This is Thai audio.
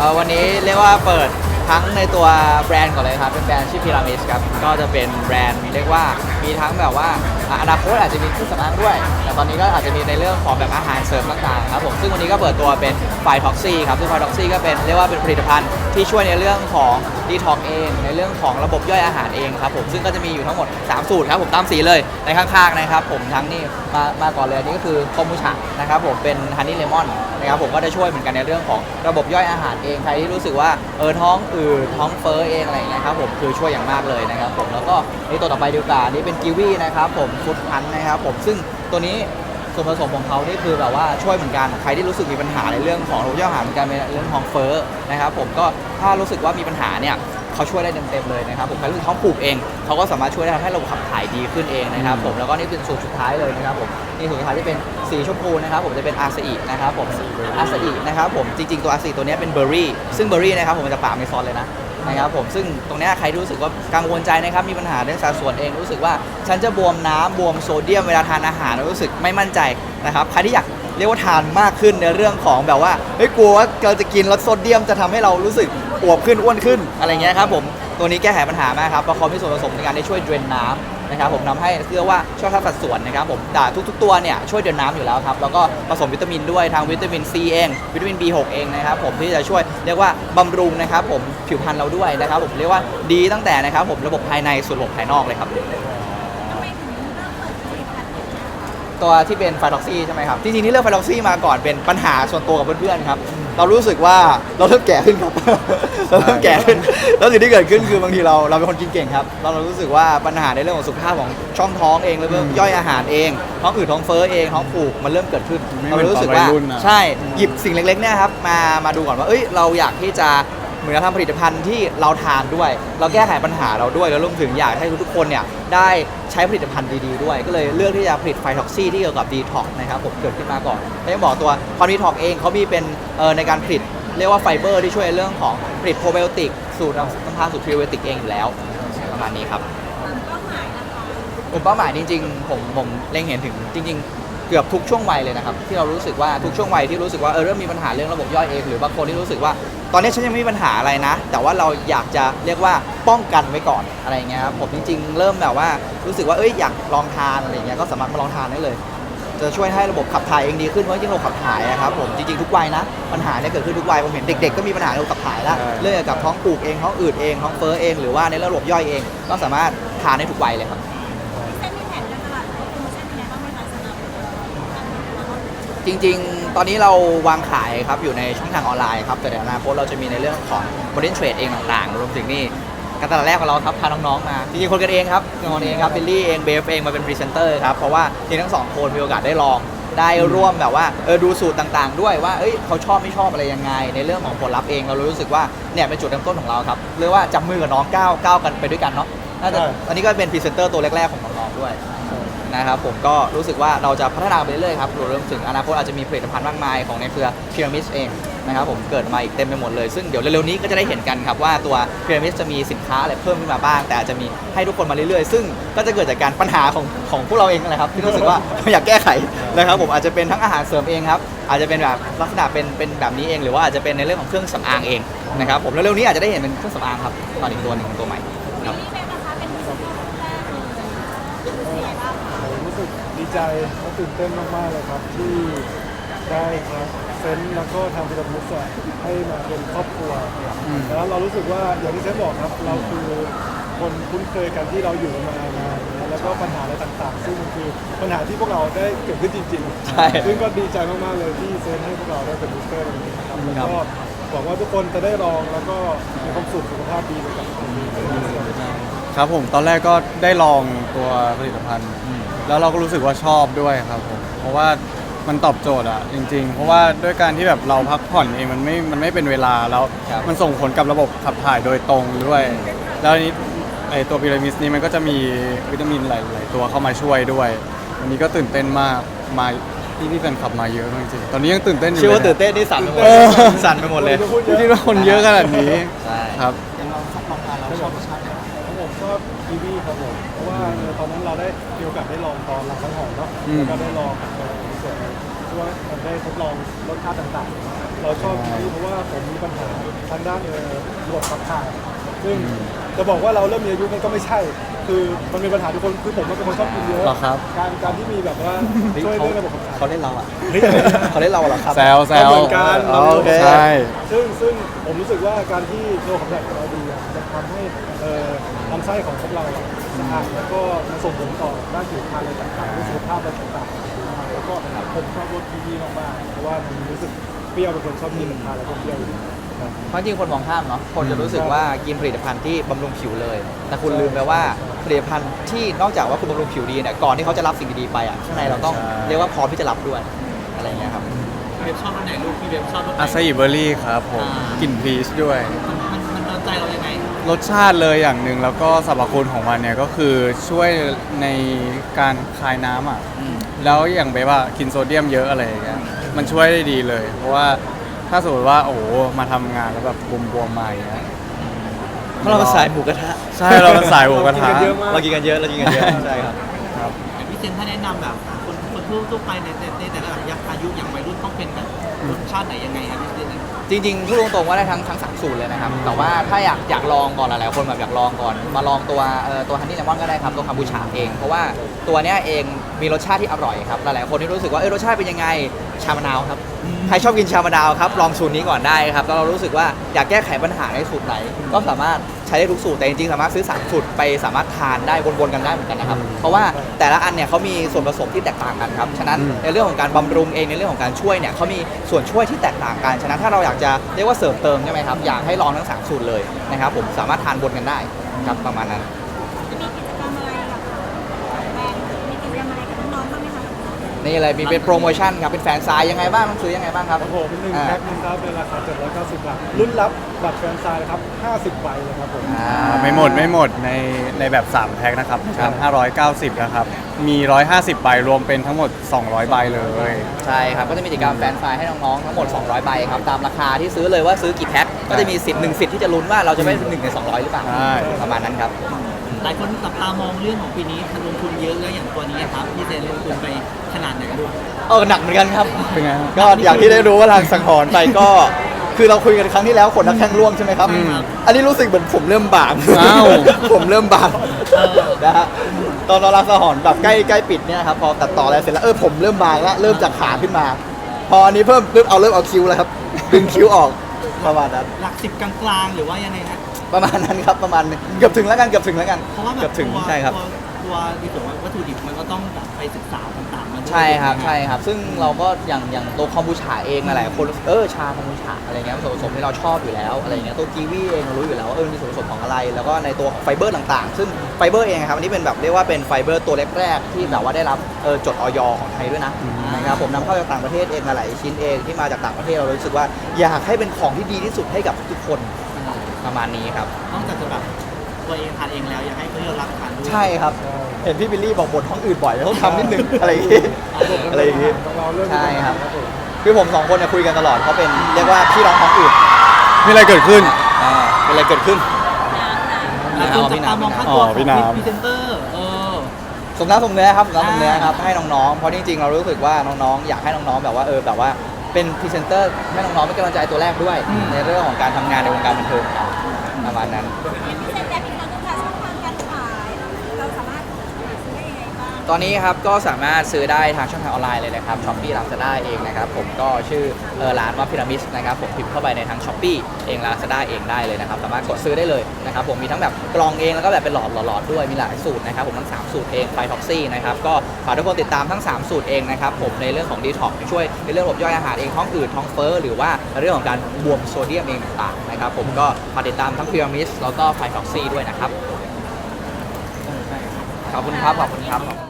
เอ่อวันนี้เรียกว่าเปิดทั้งในตัวแบรนด์ก่อนเลยครับเป็นแบรนด์ชื่อพีรามิดครับก็จะเป็นแบรนด์เรียกว่ามีทั้งแบบว่าอะอนาคตอาจจะมีเครื่องสำอางด้วย แต่ตอนนี้ก็อาจจะมีในเรื่องของแบบอาหารเสริมต่างๆครับผมซึ่งวันนี้ก็เปิดตัวเป็นไฟท็อกซี่ครับซึ่งไฟท็อกซี่ก็เป็นเรียกว่าเป็นผลิตภัณฑ์ที่ช่วยในเรื่องของดีท็อกเอง ในเรื่องของระบบย่อยอาหารเองครับผมซึ่งก็จะมีอยู่ทั้งหมด 3 สูตรครับผมตามสีเลยในข้างๆนะครับผมทั้งนี่มามาก่อนเลยอันนี้ก็คือคอมบูชานะครับผมเป็นฮันนี่เลมอน นะครับผมก็จะช่วยเหมือนกันในเรื่องของระบบย่อยอาหารเองใครที่รู้สึกว่าเออท้องอืดท้องเฟ้อเองอะไรอย่างเงี้ยครับผมคือช่วยอย่างมากเลยนะครับผมแล้วก็นี่ตัวต่อไปดีกว่านี่เป็นกิวีนะครับผมฟุตพันนะครับผมซึ่งตัวนี้ส่วนผสมของเขานี่คือแบบว่าช่วยเหมือนกันใครที่รู้สึกมีปัญหาในเรื่องของระบบย่อยอาหารเหมือนกันในเรื่องท้องเฟ้อนะครับผมก็ถ้ารู้สึกว่ามีปัญหาเนี่ย เขาช่วยได้เต็มๆเลยนะครับผมใครรู้สึกท้องผูกเองเขาก็สามารถช่วยได้ทำให้ระบบขับถ่ายดีขึ้นเองนะครับผมแล้วก็นี่เป็นสูตรสุดท้ายเลยนะครับผมนี่สูตรสุดท้ายที่เป็นสีชมพูนะครับผมจะเป็นอาซาอินะครับผมอาซาอินะครับผมจริงๆตัวอาซาอิตัวเนี้ยเป็นเบอร์รี่ซึ่งเบอร์รี่นะครับผมมันจะป่าเมซอนเลยนะนะครับผมซึ่งตรงเนี้ยใครรู้สึกว่ากังวลใจนะครับมีปัญหาเรื่องสัดส่วนเองรู้สึกว่าฉันจะบวมน้ำบวมโซเดียมเวลาทานอาหารแล้วรู้สึกไม่มั่นใจนะครับใครที่อยาก เรียกว่าทานมากขึ้นในเรื่องของแบบว่าเฮ้ยกลัวว่าเราจะกินแล้วโซเดียมจะทำให้เรารู้สึกอวบขึ้นอ้วนขึ้นอะไรเงี้ยครับผมตัวนี้แก้ไขปัญหามากครับเพราะเขามีส่วนผสมในการได้ช่วยเดรนน้ำนะครับผมทำให้เรียกว่าช่วยลดสัดส่วนนะครับผมแต่ทุก ๆ ตัวเนี่ยช่วยเดรนน้ำอยู่แล้วครับแล้วก็ผสมวิตามินด้วยทางวิตามินซีเอง วิตามิน B6 เองนะครับผมที่จะช่วยเรียกว่าบำรุงนะครับผมผิวพรรณเราด้วยนะครับผมเรียกว่าดีตั้งแต่นะครับผมระบบภายในสู่ระบบภายนอกเลยครับ ตัวที่เป็นไฟท็อกซี่ใช่ไหมครับจริงๆที่เลือกไฟท็อกซี่มาก่อนเป็นปัญหาส่วนตัวกับเพื่อนๆครับ เรารู้สึกว่าเราเริ่มแก่ขึ้นครับ เราเริ่มแก่ขึ้น แล้วสิ่งที่เกิดขึ้นคือบางทีเราเราเป็นคนกินเก่งครับ เราเรารู้สึกว่าปัญหาในเรื่องของสุขภาพของช่องท้องเองหรือเรื่องย่อยอาหารเองท้องอืดท้องเฟ้อเองท้องผูกมันเริ่มเกิดขึ้น ไม่เราเหมือนรู้สึกตอนวัว่ายรุ่นอะใช่หยิบสิ่งเล็กๆเนี่ยครับมามาดูก่อนว่าเอ้ยเราอยากที่จะ เหมือนเราทำผลิตภัณฑ์ที่เราทานด้วย เราแก้ไขปัญหาเราด้วย แล้วรวมถึงอยากให้ทุกๆคนเนี่ยได้ใช้ผลิตภัณฑ์ดีๆด้วย ก็เลยเลือกที่จะผลิตไฟท็อกซี่ที่เกี่ยวกับดีท็อกนะครับผมเกิดขึ้นมาก่อนแล้วยังบอกตัวคอนดีท็อกเองเขามีเป็นเอ่อในการผลิตเรียกว่าไฟเบอร์ที่ช่วยในเรื่องของผลิตโปรไบโอติก สูตรน้ำตาลสูตรพรีไบโอติกเองอยู่แล้วประมาณนี้ครับกลุ่มเป้าหมายจริงๆผมผมเล็งเห็นถึงจริง ๆ เกือบทุกช่วงวัยเลยนะครับที่เรารู้สึกว่าทุกช่วงวัยที่รู้สึกว่าเออเริ่มมีปัญหาเรื่องระบบย่อยเองหรือบางคนที่รู้สึกว่า ตอนนี้ฉันยังไม่มีปัญหาอะไรนะ แต่ว่าเราอยากจะเรียกว่าป้องกันไว้ก่อนอะไรอย่างเงี้ยครับผมจริง ๆ เริ่มแบบว่ารู้สึกว่าเอ้ยอยากลองทานอะไรอย่างเงี้ยก็สามารถมาลองทานได้เลย จะช่วยให้ระบบขับถ่ายเองดีขึ้นเพราะจริงๆระบบขับถ่ายอะครับผมจริงๆทุกวัยนะปัญหาเนี่ยเกิดขึ้นทุกวัยผมเห็นเด็ก ๆ ก็มีปัญหาระบบขับถ่ายแล้วใช่ เรื่องเกี่ยวกับท้องผูกเองท้องอืดเองท้องเฟ้อเองหรือว่าในระบบย่อยเองก็สามารถทานได้ทุกวัยเลยครับจริงๆต อนนี้เราวางขายครับอยู่ในช่องทางออนไลน์ครับ แต่ในอนาคตเราจะมีในเรื่องของโมเดลเทรดเองต่างๆ รวมถึงนี่การตลาดแรกของเราครับพาน้องๆมาจริงๆคนกันเองครับคนกันเองครับบิลลี่เองเบฟเองมาเป็นพรีเซนเตอร์ครับเพราะว่าทีมทั้งสองคนมีโอกาสได้ลองได้ร่วมแบบว่าเออดูสูตรต่างๆ ด้วยว่าเอ้ยเขาชอบไม่ชอบอะไรยังไง ในเรื่องของผลลัพธ์เองเรารู้สึกว่าเนี่ยเป็นจุดเริ่มต้นของเราครับเรียกว่าจับมือกับน้องก้าวก้าวกันไปด้วยกันเนาะน่าจะใช่อันนี้ก็เป็นพรีเซนเตอร์ตัวแรกๆของน้องๆด้วย นะครับผมก็รู้สึกว่าเราจะพัฒนาไปเรื่อยๆครับรวมถึงอนาคตอาจจะมีผลิตภัณฑ์มากมายของในเครือพีระมิดเองนะครับผมเกิดมาอีกเต็มไปหมดเลย ซึ่งเดี๋ยวเร็วๆนี้ก็จะได้เห็นกันครับว่าตัวพีระมิดจะมีสินค้าอะไรเพิ่มขึ้นมาบ้าง แต่อาจจะมีให้ทุกคนมาเรื่อยๆ ซึ่งก็จะเกิดจากการปัญหาของของพวกเราเองนั่นแหละครับที่รู้สึกว่าอยากแก้ไขนะครับผมอาจจะเป็นทั้งอาหารเสริมเองครับอาจจะเป็นแบบลักษณะเป็นเป็นแบบนี้เองหรือว่าอาจจะเป็นในเรื่องของเครื่องสำอางเองนะครับผมแล้วเร็วๆนี้อาจจะได้เห็นเป็นเครื่องสำอางครับตอนอีกตัวหนึ่งตัวใหม่ครับ รู้สึกดีใจและตื่นเต้นมากๆเลยครับที่ได้ครับเซนต์แล้วก็ทางพิรมิสให้มาเป็นครอบครัวอืมแล้วเรารู้สึกว่าอย่างที่เซนบอกครับ เราคือคนคุ้นเคยกันที่เราอยู่กันมานานแล้วก็ปัญหาอะไรต่างๆ ซึ่งมันคือปัญหาที่พวกเราได้เกิดขึ้นจริงๆใช่ซึ่งก็ดีใจมากๆเลยที่เซนให้พวกเราได้เป็นบูสเตอร์ตรงนี้นะครับแล้วครับก็หวังว่าทุกคนจะได้ลองแล้วก็มีความสุขสุขภาพดีไปกับตรงนี้ ครับผมตอนแรกก็ได้ลองตัวผลิตภัณฑ์ แล้วเราก็รู้สึกว่าชอบด้วยครับผมเพราะว่ามันตอบโจทย์อะจริง ๆ เพราะว่าด้วยการที่แบบเราพักผ่อนเองมันไม่มันไม่เป็นเวลาแล้วครับมันส่งผลกับระบบขับถ่ายโดยตรงด้วย แล้วอันนี้ไอตัวพีระมิดนี้มันก็จะมีวิตามินหลายๆตัวเข้ามาช่วยด้วยวันนี้ก็ตื่นเต้นมากมาที่ที่แฟนคลับมาเยอะมากจริงๆตอนนี้ยังตื่นเต้นอยู่เชื่อว่าลยะตื่นเต้นนี่สั่นไปหมดเออสั่นไปหมดเลย ไม่คิดว่าคนเยอะขนาดนี้ใช่ ครับแล้วชอบรสชาติครับผมชอบกีวี ครับผมเพราะว่าเออตอนนั้นเราได้มีโอกาสได้ลองตอนหลังทั้งหอมเนาะอืม แล้วก็ได้ลองกับเออเสร็จว่ามันได้ทดลองรสชาติต่างๆ เราชอบที่เพราะว่าผมมีปัญหาทางด้านเอ่อระบบขับถ่าย ซึ่งจะบอกว่าเราเริ่มมีอายุมันก็ไม่ใช่ คือมันเป็นปัญหาทุกคนคือผมเป็นคนชอบกินเยอะหรอครับ การการที่มีแบบว่าช่วยเรื่องระบบขับถ่ายเขาเล่นเราอะเฮ้ยเขาเล่นเราเหรอครับแซวแซวก็เหมือนกันอ๋อโอเคใช่ซึ่งซึ่งผมรู้สึกว่าการที่ตัวของแบบเราดีอะจะทำให้เอ่อลำไส้ของพวกเราอะสะอาดแล้วก็มันส่งผลต่อด้านผิวพรรณอะไรต่างๆด้วยสุขภาพอะไรต่างๆแล้วก็ผมชอบรสทีวีมากๆเพราะว่ามันรู้สึกเปรี้ยวเป็นคนชอบกินทานแล้วก็เปรี้ยวอยู่ครับ เพราะจริงๆคนมองข้ามเนาะคนจะรู้สึกว่ากินผลิตภัณฑ์ที่บำรุงผิวเลย แต่คุณลืมไปว่าผลิตภัณฑ์ที่นอกจากว่าคุณบำรุงผิวดีเนี่ยก่อนที่เขาจะรับสิ่งดีๆไปอะข้างในเราต้องใช่เรียกว่าพร้อมที่จะรับด้วยอะไรอย่างเงี้ยครับพี่เว็บชอบรสไหนลูกพี่เว็บชอบรสไหนอาซาอิเบอร์รี่ครับผมอ่ากลิ่นพีชด้วยมันมันมันโดนใจเรายังไงรสชาติเลยอย่างหนึ่งแล้วก็สรรพคุณของมันเนี่ยก็คือช่วยในการคายน้ำอะอืมแล้วอย่างแบบว่ากินโซเดียมเยอะอะไรอย่างเงี้ยมันช่วยได้ดีเลย เพราะว่า ถ้าสมมติว่าโอ้โหมาทำงานแล้วแบบบวมๆมาอย่างเงี้ยเพราะเราเป็นสายหมูกระทะใช่เราเป็นสายหมูกระทะเรากินกันเยอะมากเรากินกันเยอะเรากินกันเยอะใช่ครับ ครับแต่พี่เซนถ้าแนะนำแบบอะคนคนทั่วทั่วไปในในในแต่ละแบบอายุอย่างวัยรุ่นต้องเป็นแบบรสชาติไหนยังไงครับพี่เซนจริงๆพูดตรงๆว่าได้ทั้งทั้งสามสูตรเลยนะครับ แต่ว่าถ้าอยากอยากลองก่อนหลายๆคนแบบอยากลองก่อน มาลองตัวเอ่อตัวฮันนี่เลมอนก็ได้ครับตัวคาบูชาเอง เพราะว่าตัวเนี้ยเองมีรสชาติที่อร่อยครับ หลายๆคนที่รู้สึกว่าเออรสชาติเป็นยังไงชามะนาวครับ ใครชอบกินชามะนาวครับลองสูตรนี้ก่อนได้ครับแล้วเรารู้สึกว่าอยากแก้ไขปัญหาในสูตรไหน ก็สามารถใช้ได้ทุกสูตรแต่จริงๆ สามารถซื้อสามสูตรไปสามารถทานได้วนๆกันได้เหมือนกันนะครับเพราะว่าแต่ละอันเนี่ยเขามีส่วนผสมที่แตกต่างกันครับฉะนั้นอืมในเรื่องของการบำรุงเองในเรื่องของการช่วยเนี่ยเขามีส่วนช่วยที่แตกต่างกันฉะนั้นถ้าเราอยากจะเรียกว่าเสริมเติมใช่ไหมครับอยากให้ลองทั้งสามสูตรเลยนะครับผมสามารถทานบนกันได้ครับประมาณนั้น นี่เลยมีเป็นโปรโมชั่นครับ เป็นแฟนซายยังไงบ้างต้องซื้อยังไงบ้างครับครับผมหนึ่งอ่าแพ็คหนึงครับในราคา790บาทรุ่นรับบัตรแฟนไซน์นะครับ 50ใบเลยครับผมอ่า ไม่หมดไม่หมดในในแบบ 3 แพ็คนะครับครับ590 นะครับ มี 150 ใบรวมเป็นทั้งหมด 200 ใบเลย ใช่ครับ ก็จะมีกิจกรรมแฟนไฟล์ให้น้องๆทั้งหมด 200 ใบครับ ตามราคาที่ซื้อเลยว่าซื้อกี่แพ็ค ก็จะมีสิทธิ์หนึ่งสิทธิ์ที่จะลุ้นว่าเราจะไม่เป็นหนึ่งใน 200 หรือเปล่า ใช่ ประมาณนั้นครับ หลายคนจับตามองเรื่องของปีนี้ลงทุนเยอะแล้วอย่างตัวนี้ครับพี่เซนลงทุนไปขนาดไหนลูกเออหนักเหมือนกันครับ เป็นไงฮะก็อย่างที่ได้รู้ว่าทางสังหรณ์ไปก็ คือเราคุยกันครั้งที่แล้วขนนักแข้งร่วงใช่ไหมครับใช่ครับอันนี้รู้สึกเหมือนผมเริ่มบางอ้าว ผมเริ่มบางเออนะฮะตอนเราลักสังหรณ์แบบใกล้ใกล้ปิดเนี่ยครับพอตัดต่ออะไรเสร็จแล้วเออผมเริ่มบางแล้วเริ่มจากขาขึ้นมา พออันนี้เพิ่มปุ๊บเอาเริ่มเอาคิ้วแล้วครับดึงคิ้วออกประมาณนั้น หลักสิบกลางๆหรือว่ายังไงฮะ ประมาณนั้นครับประมาณนึงเกือบถึงแล้วกันเกือบถึงแล้วกันเพราะว่าแบเกือบบถึงตัวใช่ครับ ตัวตัวในส่วนของวัตถุดิบมันก็ต้องแบบไปศึกษาต่างๆมาด้วยใช่ครับไหมใช่ครับ ซึ่งเราก็อย่างอย่างตัวคอมบูชาเองหลายๆคนเออชาคอมบูชาอะไรเงี้ยส่วนผสมที่เราชอบอยู่แล้วอะไรเงี้ยตัวกีวีเองเรารู้อยู่แล้วว่าเออมีส่วนผสมของอะไร แล้วก็ในตัวของไฟเบอร์ต่างๆ ซึ่งไฟเบอร์เองครับอันนี้เป็นแบบเรียกว่าเป็นไฟเบอร์ตัวแรกๆที่แบบว่าได้รับเออจดออยของไทยด้วยนะนะครับผมนำเข้าจากต่างประเทศเองมาหลายชิ้นเองที่มาจากต่างประเทศเรารู้สึกว่าอยากให้เป็นของที่ดีที่สุดให้กับทุกคน ประมาณนี้ครับ นอกจากจะแบบตัวเองทานเองแล้วอยากให้เขายอมรับทานด้วยใช่ครับ เห็นพี่บิลลี่บอกบทท้องอื่นบ่อยต้องทำนิดนึง อะไรอย่างงี้ อะไรอย่างงี้ของเราเริ่มมีใช่ปัญคหารับครับผมคือผมสองคนเนี่ยคุยกันตลอดเขาเป็นเรียกว่าพี่น้องท้องอืดมีอะไรเกิดขึ้น อ่าเป็นอะไรเกิดขึ้นหลายคนจับตามองค่าอ๋ตัวอของพี่น้ำพรีเซนเตอร์เออ สมน้ำสมเนื้อครับสมน้ำสมเนื้อครับให้น้องๆ เพราะจริงๆ เรารู้สึกว่าน้องๆ อยากให้น้องๆ แบบว่าเออแบบว่า เป็นพรีเซนเตอร์ให้น้องๆเป็นกำลังใจตัวแรกด้วยอืมในเรื่องของการทำงานในวงการบันเทิงครับประมาณนั้นพิเตอนนี้ครับก็สามารถซื้อได้ทางช่องทางออนไลน์เลยนะครับช้อปปี้ลาซาด้าเองนะครับผมก็ชื่อเออร้านว่าพิรามิสนะครับผมพิมพ์เข้าไปในทางช้อปปี้เองลาซาด้าเองได้เลยนะครับสามารถกดซื้อได้เลยนะครับผมมีทั้งแบบกล่องเองแล้วก็แบบเป็นหลอดหลอดด้วยมีหลายสูตรนะครับผมทั้งสามสูตรเองไฟท็อกซี่นะครับก็ฝากทุกคนติดตามทั้ง 3 สูตรเองนะครับผมในเรื่องของดีท็อกช่วยในเรื่องระบบย่อยอาหารเองท้องอืดท้องเฟ้อหรือว่าเรื่องของการบวมโซเดียมเองต่างๆนะครับผมก็ฝากติดตามทั้งพิรามิสแล้วก็ไฟท็อกซี่ด้วยนะครับขอบคุณครับขอบคุณครับ